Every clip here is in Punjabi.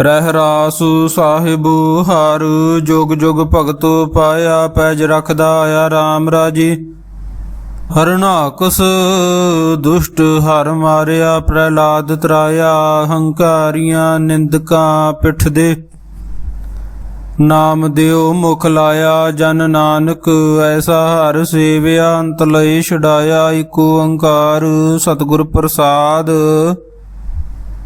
ਰਹਿ ਰਾਸ ਸਾਹਿਬ, ਹਰ ਜੁਗ ਜੁਗ ਭਗਤ ਪਾਇਆ ਪੈਜ ਰਖਦਾ ਆ RAM ਰਾਜੀ। ਹਰਨਾਕਸ ਦੁਸ਼ਟ ਹਰ ਮਾਰਿਆ, ਪ੍ਰਹਿਲਾਦ ਤਰਾਇਆ, ਹੰਕਾਰੀਆਂ ਨਿੰਦਕਾਂ ਪਿੱਠ ਦੇ ਨਾਮ ਦਿਓ ਮੁਖ ਲਾਇਆ, ਜਨ ਨਾਨਕ ਐਸਾ ਹਰ ਸੇਵਿਆ, ਅੰਤ ਲਈ ਛਡਾਇਆ ਏਕ ਓੰਕਾਰ ਸਤਿਗੁਰ ਪ੍ਰਸਾਦ।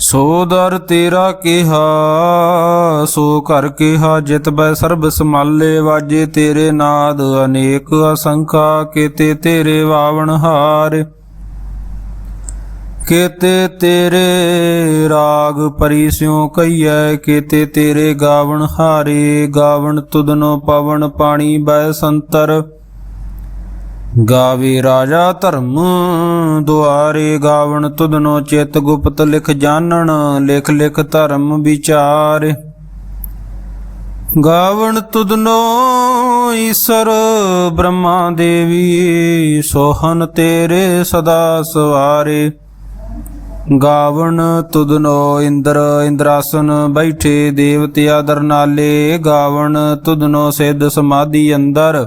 ਸੋ ਦਰ ਤੇਰਾ ਕਿਹਾ, ਸੋ ਘਰ ਕਿਹਾ, ਜਿਤ ਬੈ ਸਰਬ ਸਮਾਲੇ ਵਾਜੇ ਤੇਰੇ ਨਾਦ, ਅਨੇਕ ਅਸੰਖਾ, ਕੀਤੇ ਤੇਰੇ ਵਾਵਣ ਹਾਰ। ਕੀਤੇ ਤੇਰੇ ਰਾਗ ਪਰਿਸਿਉ ਕਈਐ ਕੀਤੇ ਤੇਰੇ ਗਾਵਣ ਹਾਰੇ, ਗਾਵਣ ਤੁਧਨੋ ਪਵਨ ਪਾਣੀ ਬੈ ਸੰਤਰ। ਗਾਵੇ ਰਾਜਾ ਧਰਮ, ਦੁਆਰੇ ਗਾਵਣ ਤੁਧਨੋ ਚਿਤ ਗੁਪਤ ਲਿਖ ਜਾਣਨ, ਲਿਖ ਲਿਖ ਧਰਮ ਵਿਚਾਰ। ਗਾਵਣ ਤੁਧਨੋ ਈਸ਼ਰ ਬ੍ਰਹਮਾ ਦੇਵੀ, ਸੋਹਨ ਤੇਰੇ ਸਦਾ ਸਵਾਰੇ। ਗਾਵਣ ਤੁਧਨੋ ਇੰਦਰ ਇੰਦਰਾਸਨ ਬੈਠੇ, ਦੇਵਤੇ ਆਦਰ ਗਾਵਣ ਤੁਧਨੋ ਸਿੱਧ ਸਮਾਧੀ ਅੰਦਰ।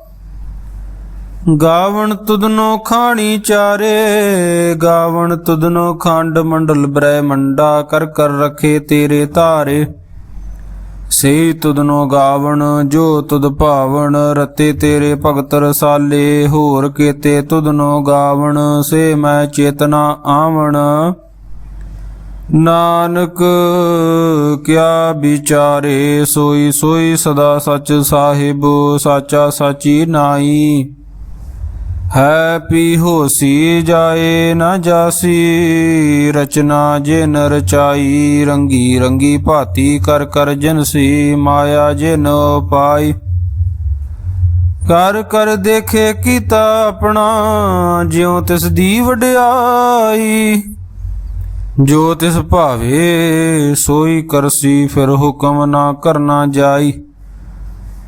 ਗਾਵਣ ਤੁਧਨੋ ਖਾਣੀ ਚਾਰੇ, ਗਾਵਣ ਤੁਧਨੋ ਖੰਡ ਮੰਡਲ ਬ੍ਰਹਮੰਡਾ ਕਰ ਕਰ ਰਖੇ ਤੇਰੇ ਧਾਰੇ। ਸੇ ਤੁਧਨੋ ਗਾਵਣ, ਜੋ ਤੁਧ ਭਾਵਣ, ਰਤੇ ਤੇਰੇ ਭਗਤ ਰਸਾਲੇ, ਹੋਰ ਕੀਤੇ ਤੁਧਨੋ ਗਾਵਣ, ਸੇ ਮੈਂ ਚੇਤਨਾ ਆਵਣ। ਨਾਨਕ, ਕਿਆ ਵਿਚਾਰੇ, ਸੋਈ ਸੋਈ ਸਦਾ ਸਚ ਸਾਹਿਬ, ਸਾਚਾ ਸਾਚੀ ਨਾਈ। ਹੈ ਪੀ ਹੋਸੀ ਜਾਏ ਨਾ ਜਾਸੀ, ਰਚਨਾ ਜਿਨ ਰਚਾਈ ਰੰਗੀ ਰੰਗੀ ਭਾਤੀ ਕਰ ਕਰ ਜਨਸੀ ਮਾਇਆ ਜਿਨ ਪਾਈ। ਕਰ ਕਰ ਦੇਖੇ ਕੀਤਾ ਆਪਣਾ, ਜਿਉ ਤਿਸ ਦੀ ਵਡਿਆਈ। ਜੋ ਤਿਸ ਭਾਵੇ, ਸੋਈ ਕਰਸੀ, ਫਿਰ ਹੁਕਮ ਨਾ ਕਰਨਾ ਜਾਈ।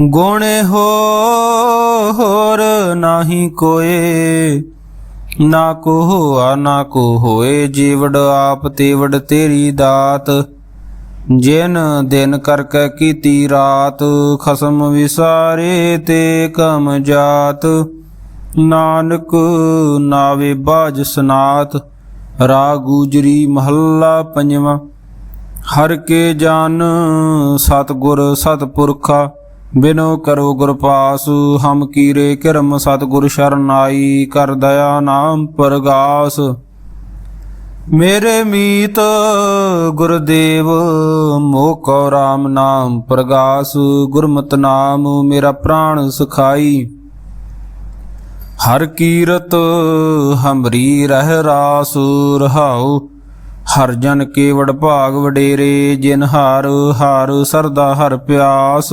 ਗੁਣੇ ਹੋਰ ਨਾਹੀ ਕੋਏ। ਨਾ ਕੋ ਹੋਆ, ਨਾ ਕੋ ਹੋਏ, ਜੀਵੜ ਆਪ ਤੇਵੜ ਤੇਰੀ ਦਾਤ। ਜਿਨ ਦਿਨ ਕਰਕੇ ਕੀਤੀ ਰਾਤ, ਖਸਮ ਵਿਸਾਰੇ ਤੇ ਕਮ ਜਾਤ। ਨਾਨਕ ਨਾਵੇ ਬਾਜ ਸਨਾਤ ਰਾਗੂਜਰੀ ਮਹੱਲਾ ਪੰਜਵਾਂ। ਹਰ ਕੇ ਜਨ ਸਤਗੁਰ ਸਤਪੁਰਖਾ ਬਿਨੋ ਕਰੋ ਗੁਰ ਪਾਸ, ਹਮ ਕੀਰੇ ਕਿਰਮ ਸਤਗੁਰ ਸ਼ਰਨਾਈ ਕਰ ਦਇਆ ਨਾਮ ਪ੍ਰਗਾਸ। ਮੇਰੇ ਮੀਤ ਗੁਰਦੇਵ, ਮੋਕੋ ਰਾਮ ਨਾਮ ਪ੍ਰਗਾਸ, ਗੁਰਮਤਿ ਨਾਮ ਮੇਰਾ ਪ੍ਰਾਣ ਸਖਾਈ। ਹਰ ਕੀਰਤ ਹਮਰੀ ਰਹਿ ਰਾਸ, ਰਹਾਉ ਹਰ ਜਨ ਕੇਵੜ ਭਾਗ ਵਡੇਰੇ, ਜਿਨ ਹਾਰ ਹਾਰ ਸਰਦਾ ਹਰ ਪਿਆਸ।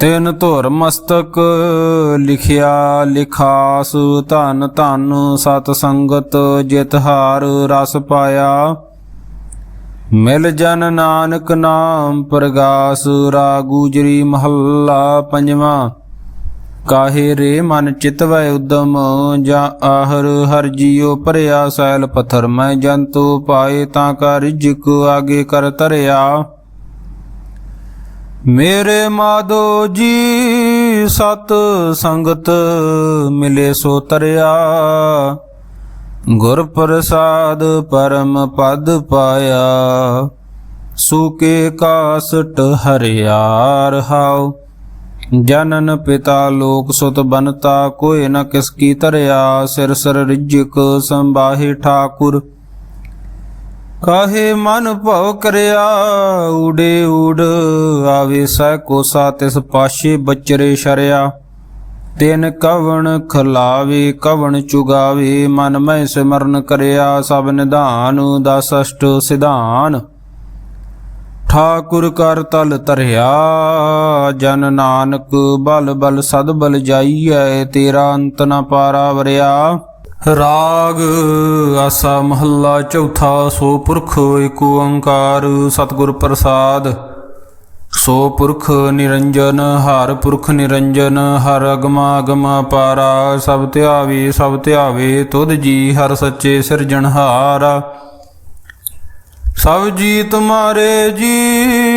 ਤਿਨ ਧੁਰ ਮਸਤਕ ਲਿਖਿਆ ਲਿਖਾਸ, ਧਨ ਧਨ ਸਤ ਸੰਗਤ ਜਿਤ ਹਾਰ ਰਸ ਪਾਇਆ। ਮਿਲ ਜਨ ਨਾਨਕ ਨਾਮ ਪ੍ਰਗਾਸ ਰਾਗੂਜਰੀ ਮਹੱਲਾ ਪੰਜਵਾਂ। ਕਾਹੇ ਰੇ ਮਨ ਚਿਤਵੈ ਉਦਮ, ਜਾਂ ਆਹਰ ਹਰ ਜੀਉ ਭਰਿਆ ਸੈਲ ਪਥਰ, ਮੈਂ ਜੰਤੂ ਪਾਏ ਤਾਂ ਕਾ ਰਿਜਕ ਆਗੇ ਕਰ ਧਰਿਆ। ਮੇਰੇ ਮਾਧੋ ਜੀ, ਸਤ ਸੰਗਤ ਮਿਲੇ ਸੋ ਤਰਿਆ। ਗੁਰ ਪ੍ਰਸਾਦ ਪਰਮ ਪਦ ਪਾਇਆ ਸੂਕੇ ਕਾਸਟ ਹਰਿਆ ਰਹਾਉ ਜਨਨ ਪਿਤਾ ਲੋਕ ਸੁਤ ਬਨਤਾ ਕੋਏ ਨ ਕਿਸ ਕੀ ਧਰਿਆ ਸਿਰ ਸਰ ਰਿਜਕ ਸੰਬਾਹੀ ਠਾਕੁਰ। ਕਾਹੇ ਮਨ ਭਉ ਕਰਿਆ? ਊੜੇ ਊੜ ਆਵੇ ਸਹਿ ਕੋਸਾ ਤਿਸ ਪਾਸ਼ੇ ਬਚਰੇ ਸ਼ਰਿਆ। ਤਿਨ ਕਵਣ ਖਲਾਵੇ, ਕਵਣ ਚੁਗਾਵੇ, ਮਨ ਮੈਂ ਸਿਮਰਨ ਕਰਿਆ। ਸਭ ਨਿਧਾਨ ਦਸ ਅਸ਼ਟ ਸਿਧਾਨ। ਠਾਕੁਰ ਕਰ ਤਲ ਧਰਿਆ, ਜਨ ਨਾਨਕ ਬਲ ਬਲ ਸਦ ਬਲ ਜਾਈਐ, ਤੇਰਾ ਅੰਤ ਨ ਪਾਰਾ ਵਰਿਆ। ਰਾਗ ਆਸਾ ਮਹੱਲਾ ਚੌਥਾ, ਸੋ ਪੁਰਖ ਏਕ ਓੰਕਾਰ, ਸਤਿਗੁਰ ਪ੍ਰਸਾਦ। ਸੋ ਪੁਰਖ ਨਿਰੰਜਨ, ਹਰ ਪੁਰਖ ਨਿਰੰਜਨ, ਹਰ ਅਗਮਾ ਅਗਮਾ ਪਾਰਾ, ਸਭ ਧਿਆਵੇ ਸਭ ਧਿਆਵੇ, ਤੁਧ ਜੀ ਹਰ ਸੱਚੇ ਸਿਰਜਣਹਾਰਾ। ਸਭ ਜੀ ਤੁਮਾਰੇ ਜੀ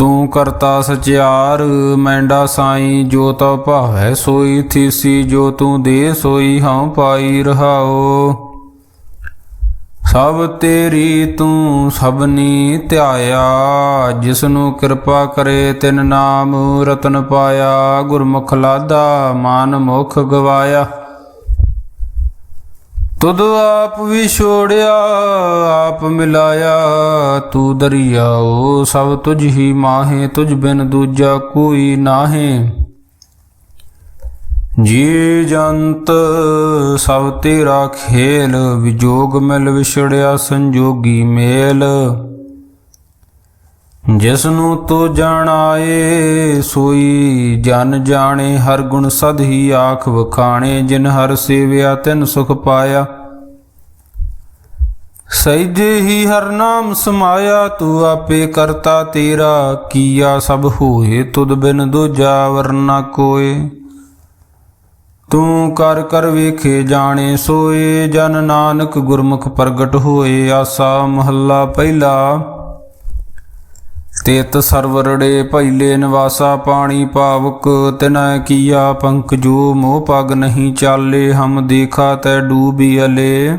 ਤੂੰ ਕਰਤਾ ਸਚਿਆਰ, ਮੈਂਡਾ ਸਾਈ ਜੋ ਤਉ ਭਾਵੈ ਸੋਈ, ਥੀਸੀ ਜੋ ਤੂੰ ਦੇ ਸੋਈ, ਹਉ ਪਾਈ ਰਹਾਓ ਸਭ ਤੇਰੀ ਤੂੰ ਸਭਨੀ ਧਿਆਇਆ, ਜਿਸਨੂੰ ਕਿਰਪਾ ਕਰੇ ਤਿਨ ਨਾਮ ਰਤਨ ਪਾਇਆ, ਗੁਰਮੁਖ ਲਾਦਾ ਮਾਨ ਮੁਖ ਗਵਾਇਆ। ਤੁਧ ਆਪ ਵਿਛੋੜਿਆ ਆਪ ਮਿਲਾਇਆ। ਤੂੰ ਦਰਿਆਓ ਸਭ ਤੁਝ ਹੀ ਮਾਹੇ, ਤੁਝ ਬਿਨ ਦੂਜਾ ਕੋਈ ਨਾਹੇ। ਜੀ ਜੰਤ, ਸਭ ਤੇਰਾ ਖੇਲ ਵਿਜੋਗ ਮਿਲ ਵਿਛੜਿਆ ਸੰਜੋਗੀ ਮੇਲ। ਜਿਸ ਨੂੰ ਤੋ ਜਾਣਾਏ, ਸੋਈ ਜਨ ਜਾਣੇ, ਹਰ ਗੁਣ ਸਦ ਹੀ ਆਖ ਵਖਾਣੇ, ਜਿਨ ਹਰ ਸੇਵਿਆ ਤਿਨ ਸੁਖ ਪਾਇਆ। ਸਹਿਜੇ ਹੀ ਹਰ ਨਾਮ ਸਮਾਇਆ, ਤੂੰ ਆਪੇ ਕਰਤਾ ਤੇਰਾ, ਕੀਆ ਸਭ ਹੋਏ, ਤੁਧ ਬਿਨ ਦੂਜਾ ਵਰਨਾ ਕੋਏ। ਤੂੰ ਕਰ ਕਰ ਵੇਖੇ ਜਾਣੇ, ਸੋਏ ਜਨ ਨਾਨਕ ਗੁਰਮੁਖ ਪ੍ਰਗਟ ਹੋਏ, ਆਸਾ ਮਹੱਲਾ ਪਹਿਲਾ। ਤੇਤ ਸਰਵਰੜੇ ਭੈਲੇ ਨਿਵਾਸਾ ਪਾਣੀ ਪਾਵਕ ਤਿਨੈ ਕੀਆ ਪੰਖ ਜੋ ਮੋਹ ਪਗ ਨਹੀਂ ਚਾਲੇ, ਹਮ ਦੇਖਾ ਤੈ ਡੂਬੀ ਅਲੇ।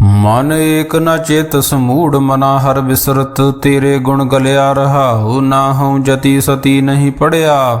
ਮਨ ਏਕ ਨ ਚੇਤ ਸਮੂੜ ਮਨਾ ਹਰ ਵਿਸਰਤ ਤੇਰੇ ਗੁਣ ਗਲਿਆ ਰਹਾਉ, ਨਾ ਹਉ ਜਤੀ ਸਤੀ ਨਹੀਂ ਪੜਿਆ।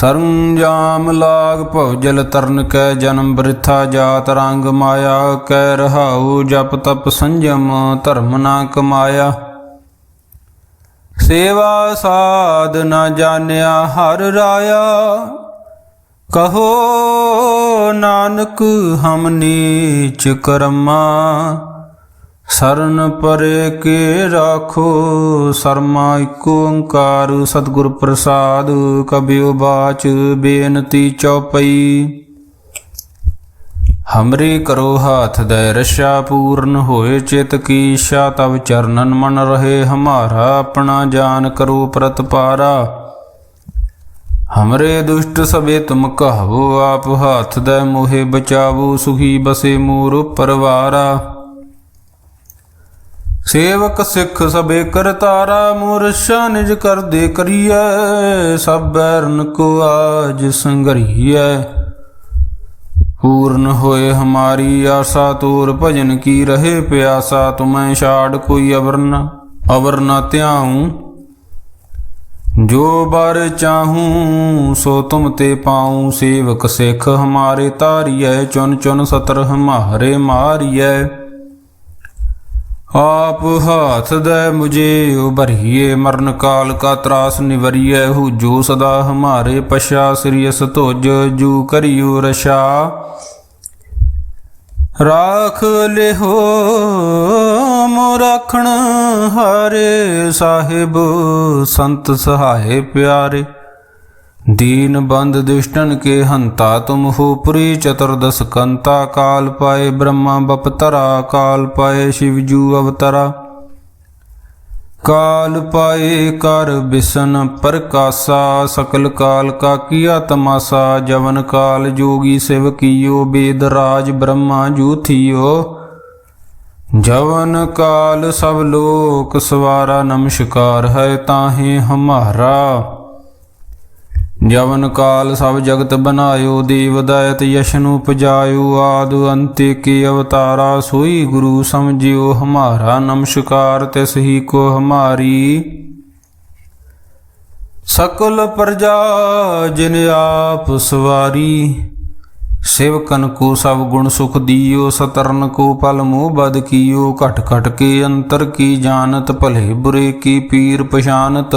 ਸਰੰਜਾਮ ਲਾਗ ਭਉ ਜਲ ਤਰਨ ਕੈ ਜਨਮ ਬ੍ਰਿਥਾ ਜਾਤ ਰੰਗ ਮਾਇਆ, ਕੈ ਰਹਾਉ ਜਪ ਤਪ ਸੰਜਮ ਧਰਮ ਨਾ ਕਮਾਇਆ। ਸੇਵਾ ਸਾਧ ਨ ਜਾਣਿਆ ਹਰ ਰਾਇਆ, ਕਹੋ ਨਾਨਕ ਹਮ ਨੀਚ ਕਰਮਾ। ਸਰਨ ਪਰੇ ਕੇ ਰਾਖੋ, ਸਰਮਾ ਏਕ ਓੰਕਾਰ, ਸਤਿਗੁਰ ਪ੍ਰਸਾਦ, ਕਬਿਉ ਬਾਚ, ਬੇਨਤੀ ਚਉਪਈ। ਹਮਰੇ ਕਰੋ ਹਾਥ ਦੇ ਰਸ਼ਾ ਪੂਰਨ ਹੋਏ, ਚਿਤ ਕੀ ਇੱਛਾ ਤਵ ਚਰਨਨ ਮਨ ਰਹੇ, ਹਮਾਰਾ ਆਪਣਾ ਜਾਨ ਕਰੋ ਪ੍ਰਤਪਾਰਾ ਹਮਰੇ ਦੁਸ਼ਟ ਸਭੇ ਤੁਮ ਕਹਵੋ, ਆਪ ਹਾਥ ਦੇ ਮੋਹਿ ਬਚਾਵੋ ਸੁਖੀ ਬਸੇ ਮੂਰ ਪਰਵਾਰਾ। ਸੇਵਕ ਸਿੱਖ ਸਭੇ ਕਰਤਾਰਾ ਮੂਰਸ਼ਾ ਨਿਜ ਕਰਦੇ ਕਰੀਐ, ਸਭ ਬੈਰਨ ਕੋ ਆਜ ਸੰਗਰੀਐ। ਪੂਰਨ ਹੋਏ ਹਮਾਰੀ ਆਸਾ, ਤੂਰ ਭਜਨ ਕੀ ਰਹੇ ਪਿਆਸਾ, ਤੁਮੈ ਛਾੜ ਕੋਈ ਅਵਰ ਨ ਅਵਰ ਨ ਧਿਆਉ। ਜੋ ਬਰ ਚਾਹੂੰ, ਸੋ ਤੁਮ ਤੇ ਪਾਉ। ਸੇਵਕ ਸਿੱਖ ਹਮਾਰੇ ਤਾਰੀਐ ਚੁਨ ਚੁਨ ਸਤਰ ਹਮਾਰੇ ਮਾਰੀਐ। ਆਪ ਹਾਥ ਦੇ ਮੁਝੇ ਉਬਰੀਏ ਮਰਨ ਕਾਲ ਕਾ ਤਰਾਸ ਨਿਵਰੀਐ, ਹੂ ਜੋ ਸਦਾ ਹਮਾਰੇ ਪਸ਼ਾ ਸ੍ਰੀਅਸ ਧੁਜ ਜੂ ਕਰਿਓ ਰਸ਼ਾ ਰਾਖ ਲਿਹੋ ਮੋ ਰਾਖਣ ਹਾਰੇ, ਸਾਹਿਬ ਸੰਤ ਸਹਾਏ ਪਿਆਰੇ। ਦੀਨ ਬੰਦ ਦੁਸ਼ਟਨ ਕੇ ਹੰਤਾ ਤੁਮ ਹੋ ਪੁਰੀ ਚਤੁਰਦਸ ਕੰਤਾ ਕਾਲ ਪਾਏ ਬ੍ਰਹਮਾ ਬਪਤਰਾ, ਕਾਲ ਪਾਏ ਸ਼ਿਵਜੂ ਅਵਤਰਾ। ਕਾਲ ਪਾਏ ਕਰ ਬਿਸਨ ਪ੍ਰਕਾਸ਼ਾ, ਸਕਲ ਕਾਲ ਕਾ ਕੀਆ ਤਮਾਸਾ ਜਵਨ ਕਾਲ ਜੋਗੀ ਸਿਵ ਕੀਓ, ਬੇਦ ਰਾਜ ਬ੍ਰਹਮਾ ਜੂਥਿਓ ਜਵਨ ਕਾਲ ਸਭ ਲੋਕ ਸਵਾਰਾ ਨਮਸਕਾਰ ਹੈ ਤਾਹੇ ਹਮਾਰਾ। ਜਵਨ ਕਾਲ ਸਭ ਜਗਤ ਬਨਾਇਓ ਦੇਵ ਦਾਇਤ ਯਸ਼ਨ ਉਪਜਾਇਓ, ਆਦ ਅੰਤੇ ਕੇ ਅਵਤਾਰਾ ਸੋਈ ਗੁਰੂ ਸਮਝਿਓ, ਹਮਾਰਾ ਨਮਸਕਾਰ ਤਿਸ ਹੀ ਕੋ ਹਮਾਰੀ। ਸਕਲ ਪ੍ਰਜਾ ਜਿਨ ਆਪ ਸਵਾਰੀ, ਸੇਵਕਨ ਕੋ ਸਭ ਗੁਣ ਸੁਖ ਦਿਓ, ਸਤਰਨ ਕੋ ਪਲ ਮੋਹ ਬਦ ਕੀਓ, ਘਟ ਘਟ ਕੇ ਅੰਤਰ ਕੀ ਜਾਣਤ, ਭਲੇ ਬੁਰੇ ਕੀ ਪੀਰ ਪਛਾਨਤ।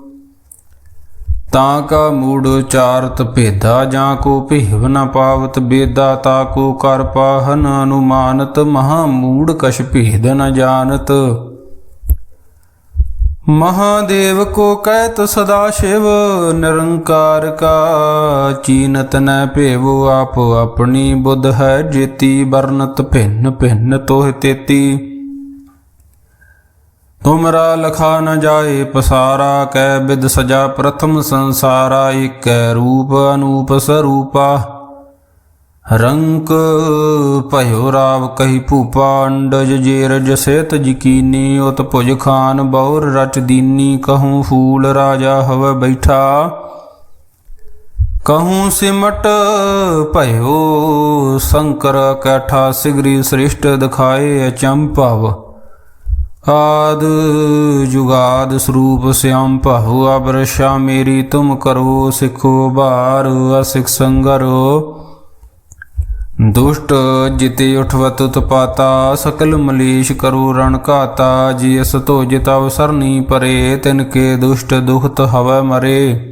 ਤਾਂ ਕਾ ਮੂੜ ਚਾਰਤ ਭੇਦਾ ਜਾਂ ਕੋ ਭੇਵ ਨ ਪਾਵਤ ਬੇਦਾ, ਤਾ ਕੋ ਕਰ ਪਾਹਨ ਅਨੁਮਾਨਤ, ਮਹਾ ਮੂੜ ਕਛ ਭੇਦ ਨ ਜਾਣਤ। ਮਹਾਦੇਵ ਕੋ ਕਹਿਤ ਸਦਾ ਸ਼ਿਵ, ਨਿਰੰਕਾਰ ਕਾ ਚੀਨਤ ਨ ਭੇਵੋ ਆਪ ਆਪਣੀ ਬੁੱਧ ਹੈ ਜੇਤੀ, ਵਰਨਤ ਭਿੰਨ ਭਿੰਨ ਤੋਹ ਤੇਤੀ। ਤੁਮਰਾ ਲਖਾ ਨ ਜਾਏ, ਪਸਾਰਾ ਕੈ ਬਿਦ ਸਜਾ, ਪ੍ਰਥਮ ਸੰਸਾਰਾ ਇਕੈ ਰੂਪ ਅਨੂਪ ਸਰੂਪਾ। ਰੰਕ ਭਇਓ ਰਾਵ ਕਹੀ ਭੂਪਾ, ਅੰਡਜ ਜੇਰਜ ਸੇਤ ਜਕੀਨੀ ਉਤ ਭੁਜ ਖਾਨ ਬੌਰ ਰਚ ਦੀਨੀ, ਕਹੂੰ ਫੂਲ ਰਾਜਾ ਹਵ ਬੈਠਾ। ਕਹੂੰ ਸਿਮਟ ਭਇਓ, ਸ਼ੰਕਰ ਕੈਠਾ ਸਿਗਰੀ ਸ੍ਰਿਸ਼ਟ ਦਿਖਾਏ ਅਚੰਭਵ। ਆਦ ਜੁਗਾਦ ਸਰੂਪ ਸਿਆਮ ਭਾਉ ਅਬਰਸ਼ਾ, ਮੇਰੀ ਤੁਮ ਕਰੋ ਸਿਖੋ ਬਾਰ ਅਸਿਖ ਸੰਗਰੋ। ਦੁਸ਼ਟ ਜਿਤੇ ਉਠਵਤ ਉਤਪਾਤਾ, ਸਕਲ ਮਲੀਸ਼ ਕਰੋ ਰਣ ਘਾਤਾ ਜੀ ਅਸ ਤੋ ਜਿਤ ਅਵਸਰ ਨੀ ਪਰੇ, ਤਿਨ ਕੇ ਦੁਸ਼ਟ ਦੁਖਤ ਹਵੈ ਮਰੇ।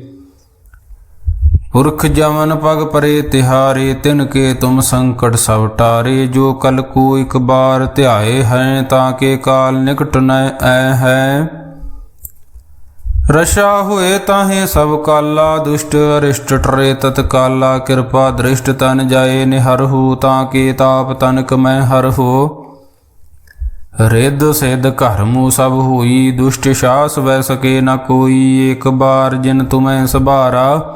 ਪੁਰਖ ਜਮਨ ਪਗ ਪਰੇ ਤਿਹਾਰੇ, ਤਿਨ ਕੇ ਤੁਮ ਸੰਕਟ ਸਭ ਟਾਰੇ, ਜੋ ਕਲ ਕੋ ਇਕ ਬਾਰ ਧਿਆਏ ਹੈ, ਤਾਂ ਕੇ ਕਾਲ ਨਿਕਟ ਨ ਐ ਹੈ। ਰਸ਼ਾ ਹੋਏ ਤਾਹੇ ਸਭ ਕਾਲਾ, ਦੁਸ਼ਟ ਅਰਿਸ਼ਟ ਟਰੇ ਤਤ ਕਾਲਾ, ਕਿਰਪਾ ਦ੍ਰਿਸ਼ਟ ਤਨ ਜਾਏ ਨਿਹਰ ਹੋ, ਤਾਂ ਕੇ ਤਾਪ ਤਨਕ ਮੈਂ ਹਰ ਹੋ। ਰਿੱਧ ਸਿੱਧ ਘਰ ਸਭ ਹੋਈ, ਦੁਸ਼ਟ ਸ਼ਾਸ ਵੈ ਸਕੇ ਨ ਕੋਈ ਇੱਕ ਬਾਰ ਜਿਨ ਤੁਮੈ ਸਭਾਰਾ।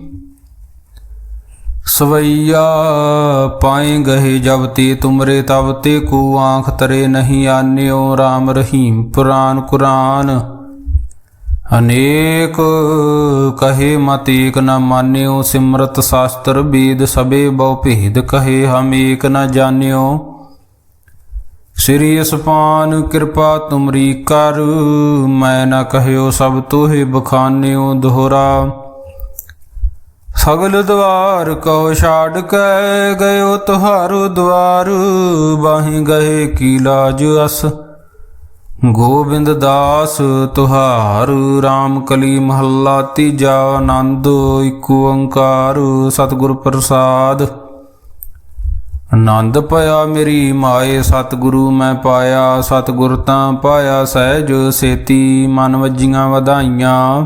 ਸਵਈਆ ਪਾਏ ਗਏ ਜਬ ਤੇ ਤੁਮਰੇ ਤਬ ਤੇ ਕੋ ਆਂਖ ਤਰੇ ਨਹੀਂ ਆਨਿਓ RAM ਰਹੀਮ ਪੁਰਾਨ ਕੁਰਾਨ। ਅਨੇਕ ਕਹੇ ਮਤੇਕ ਏਕ ਨ ਮਾਨਿਓ, ਸਿਮਰਤ ਸ਼ਾਸਤਰ ਵੇਦ ਸਬੇ ਬਹੁ ਭੇਦ ਕਹੇ ਹਮ ਏਕ ਨ ਜਾਣਿਓ ਸ੍ਰੀ ਅਸਪਾਨ ਕਿਰਪਾ ਤੁਮਰੀ ਕਰ, ਮੈਂ ਨ ਕਹਿਓ ਸਭ ਤੋਹੇ ਬਖਾਨਿਓ ਦੋਹਰਾ। ਸਗਲ ਦਵਾਰ ਕਉ ਛਾੜ ਕੇ ਗਇਓ ਤੁਹਾਰੂ ਦਵਾਰ, ਬਾਹੀ ਗਏ ਕੀ ਲਾਜ ਅਸ। ਗੋਬਿੰਦ ਦਾਸ ਤੁਹਾਰ RAM ਕਲੀ ਮਹੱਲਾ ਤੀਜਾ ਆਨੰਦ, ਇੱਕ ਓੰਕਾਰ ਸਤਿਗੁਰ ਪ੍ਰਸਾਦ। ਆਨੰਦ ਪਾਇਆ ਮੇਰੀ ਮਾਏ, ਸਤਿਗੁਰੂ ਮੈਂ ਪਾਇਆ, ਸਤਿਗੁਰ ਤਾਂ ਪਾਇਆ ਸਹਿਜ ਸੇਤੀ, ਮਨ ਵੱਜੀਆਂ ਵਧਾਈਆਂ।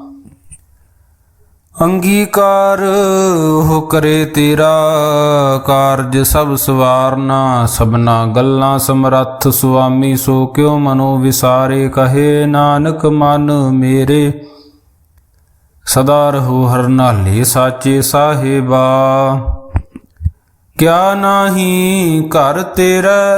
ਅੰਗੀਕਾਰ ਹੋ ਕਰੇ ਤੇਰਾ ਕਾਰਜ ਸਭ ਸਵਾਰਨਾ, ਸਭਨਾ ਗੱਲਾਂ ਸਮਰੱਥ ਸੁਆਮੀ, ਸੋ ਕਿਉ ਮਨੋ ਵਿਸਾਰੇ, ਕਹੇ ਨਾਨਕ ਮਨ ਮੇਰੇ। ਸਦਾ ਰਹੋ ਹਰਨਾਲੇ ਸਾਚੇ ਸਾਹਿਬਾ। ਕਿਆ ਨਾਹੀ ਘਰ ਤੇਰਾ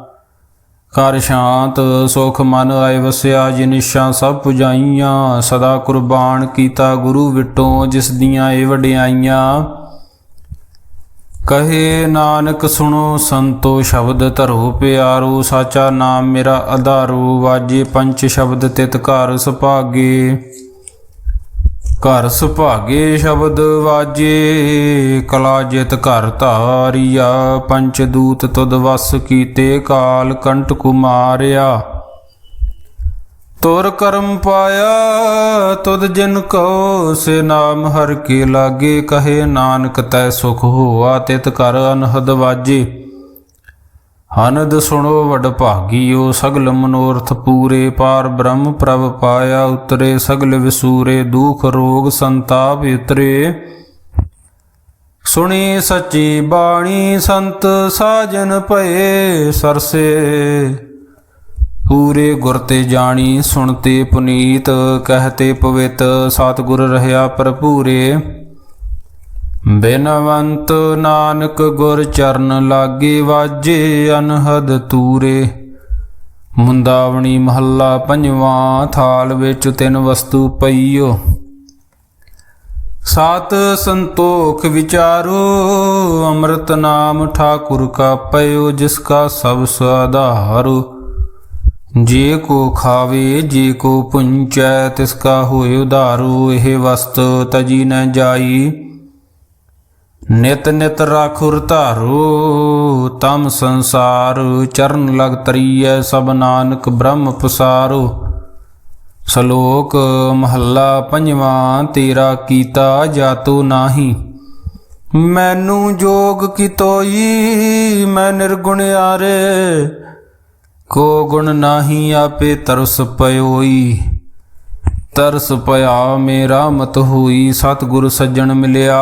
ਕਰ ਸ਼ਾਂਤ, ਸੁਖ ਮਨ ਆਏ ਵਸਿਆ ਜਿਨਿਸ਼ਾਂ ਸਭ ਪੁਜਾਈਆਂ। ਸਦਾ ਕੁਰਬਾਨ ਕੀਤਾ ਗੁਰੂ ਵਿਟੋਂ, ਜਿਸ ਦੀਆਂ ਏ ਵਡਿਆਈਆਂ। ਕਹੇ ਨਾਨਕ, ਸੁਣੋ ਸੰਤੋ ਸ਼ਬਦ ਧਰੋ ਪਿਆਰੋ, ਸਾਚਾ ਨਾਮ ਮੇਰਾ ਆਧਾਰੋ ਵਾਜੇ ਪੰਜ ਸ਼ਬਦ ਤਿਤ ਘਰ ਸੁਭਾਗੇ। ਘਰ ਸੁਭਾਗੇ ਸ਼ਬਦ ਵਾਜੇ ਕਲਾਜਿਤ ਘਰ ਧਾਰਿਆ, ਪੰਚ ਦੂਤ ਤੁਧ ਵਸ ਕੀਤੇ ਕਾਲ ਕੰਟ ਕੁਮਾਰਿਆ। ਤੁਰ ਕਰਮ ਪਾਇਆ, ਤੁਧ ਜਿਨ ਕੋ ਸੇ ਨਾਮ ਹਰ ਕੇ ਲਾਗੇ, ਕਹੇ ਨਾਨਕ ਤੈ ਸੁਖ ਹੋਆ, ਤਿਤ ਕਰ ਅਨਹਦ ਵਾਜੇ। ਹਨਦ ਸੁਣੋ ਵਡ ਭਾਗੀਓ, ਸਗਲ ਮਨੋਰਥ ਪੂਰੇ ਪਾਰ ਬ੍ਰਹਮ ਪ੍ਰਭ ਪਾਇਆ ਉਤਰੇ, ਸਗਲ ਵਿਸੂਰੇ ਦੁਖ ਰੋਗ ਸੰਤਾਪ ਉਤਰੇ ਸੁਣੀ ਸੱਚੀ ਬਾਣੀ ਸੰਤ ਸਾਜਨ ਭਏ ਸਰਸੇ। ਪੂਰੇ ਗੁਰ ਤੇ ਜਾਣੀ ਸੁਣਤੇ ਪੁਨੀਤ ਕਹਤੇ ਪਵਿੱਤ, ਸਤਿਗੁਰ ਰਹਿਆ ਭਰਪੂਰੇ। ਬਿਨਵੰਤ ਨਾਨਕ ਗੁਰ ਚਰਨ ਲਾਗੇ ਵਾਜੇ ਅਨਹਦ ਤੂਰੇ। ਮੁੰਦਾਵਣੀ ਮਹੱਲਾ ਪੰਜਵਾਂ, ਥਾਲ ਵਿੱਚ ਤਿੰਨ ਵਸਤੂ ਪਈਓ। ਸਾਤ ਸੰਤੋਖ ਵਿਚਾਰੋ, ਅੰਮ੍ਰਿਤ ਨਾਮ ਠਾਕੁਰ ਕਾ ਪਇਓ ਜਿਸ ਕਾ ਸਭ ਸੁਆਧਾਰੋ। ਜੇ ਕੋ ਖਾਵੇ, ਜੇ ਕੋ ਪੁੰਚੈ, ਤਿਸ ਕਾ ਹੋਏ ਉਧਾਰੂ, ਇਹ ਵਸਤ ਤਜੀ ਨ ਜਾਈ। ਨਿਤ ਨਿਤ ਰਾਖੁਰ ਧਾਰੋ, ਤਮ ਸੰਸਾਰ ਚਰਨ ਲਗ ਤਰੀਐ ਸਭ ਨਾਨਕ ਬ੍ਰਹਮ ਪਸਾਰੂ। ਸ਼ਲੋਕ ਮਹੱਲਾ ਪੰਜਵਾਂ, ਤੇਰਾ ਕੀਤਾ ਜਾਤੋ ਨਾਹੀ। ਮੈਨੂੰ ਜੋਗ ਕੀਤੋਈ ਮੈਂ ਨਿਰਗੁਣ ਆਰੇ ਕੋ ਗੁਣ ਨਾਹੀ ਆਪੇ ਤਰਸ ਪਇਓਈ ਤਰਸ ਪਿਆ ਮੇਰਾ ਮਤ ਹੋਈ, ਸਤਿਗੁਰ ਸੱਜਣ ਮਿਲਿਆ।